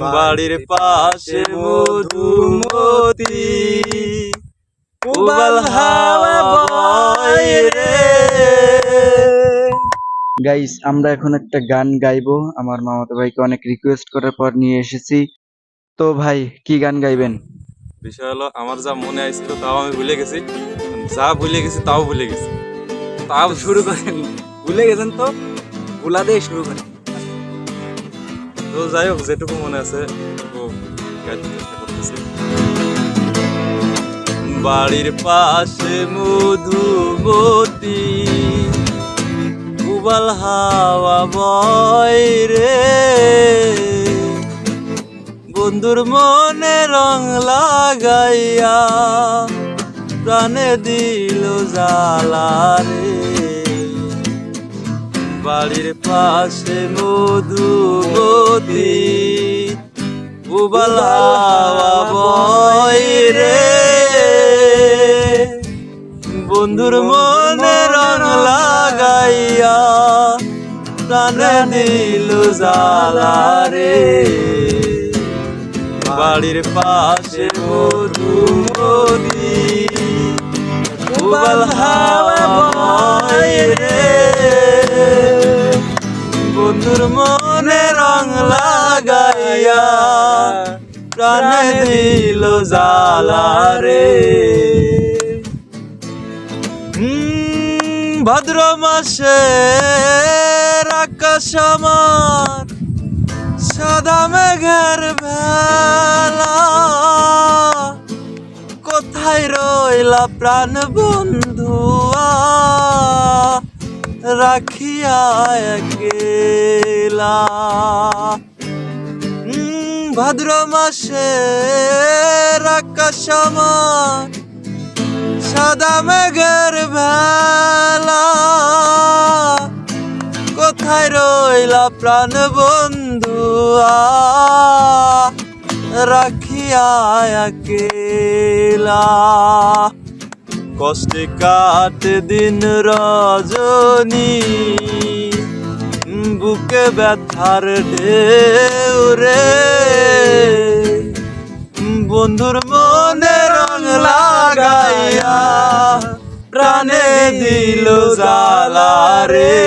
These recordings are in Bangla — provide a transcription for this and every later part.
বাড়ির পাশে মধুমতি উবাল হাওয়া বয়। রে গাইস আমরা এখন একটা গান গাইবো। আমার মামাতো ভাইকে অনেক রিকোয়েস্ট করার পর নিয়ে এসেছি। তো ভাই কি গান গাইবেন? বিষয় হলো আমার যা মনে আইছিল তাও আমি ভুলে গেছি। যা ভুলে গেছি তাও ভুলে গেছি। তাও শুরু করেন। ভুলে গেছেন তো? ভুলা দিয়ে শুরু করেন। তো যাই হোক, যেটুকু মনে আছে চেষ্টা করতেছি। বাড়ির পাশে মধুমতি, উবাল হাওয়া বয় রে। বন্ধুর মনে রং লাগাইয়া, প্রাণে দিল জ্বালা রে। বাড়ির পাশে মধুমতি, উবাল রে। বন্ধুর মনে রং লাগাইয়া প্রাণে দিল জ্বালা রে। বাড়ির পাশে মধুমতি, উবাল হাওয়া রে। বন্ধুর মনে রং লাগাইয়া প্রাণে দিল জ্বালা রে ভাদ্র মাসে আকাশ আমার, সাদা মেঘের ভেলা কোথায় রইলা প্রাণ বন্ধুয়া রাখিয়া ভাদ্র মাসে আকাশ সাদা মেঘের ভেলা কোথায় রইলা প্রাণ বন্ধুয়া রাখিয়া একেলা। কষ্টে কাটে দিন রজনী। বুকে ব্যথার ঢেউ রে। বন্ধুর মনে রং লাগাইয়া প্রাণে দিল জ্বালা রে।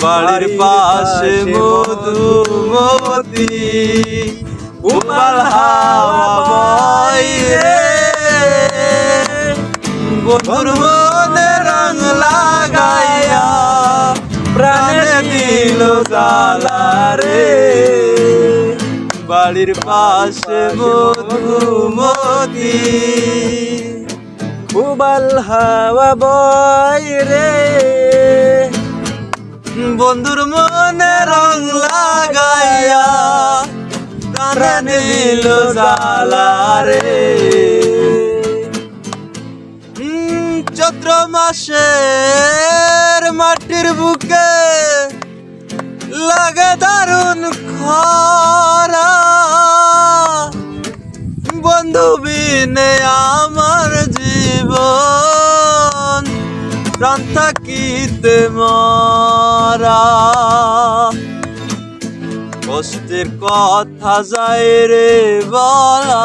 বাড়ির পাশে মধুমতি উপাল হাওয়া বন্ধুর রং লাগাইয়া প্রাণে দিল রে বাড়ির পাশে মধুমতি উবাল হাওয়া বয় রে। বন্ধুর মনে রং লাগাইয়া প্রাণে দিল রে মাসের মাটির বুকে লাগে দারুণ খরা। বন্ধু বিনে আমার জীবন, প্রাণ থাকিতে মরা। কষ্টের কথা যায় রে বলা।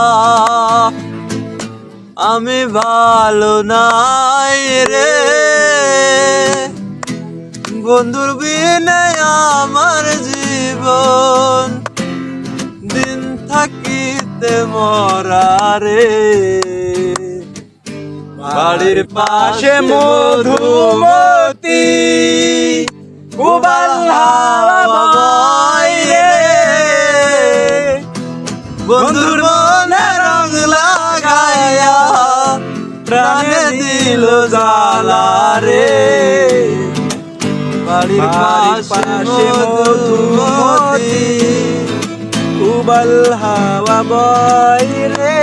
আমি ভালো নাই রে। বন্ধুর বিনে আমার জীবন, দিন থাকিতে মরা রে। বাড়ির পাশে মধুমতি উবাল দিল জ্বালা রে বাড়ির পাশে মধুমতি। উবাল হাওয়া বয় রে।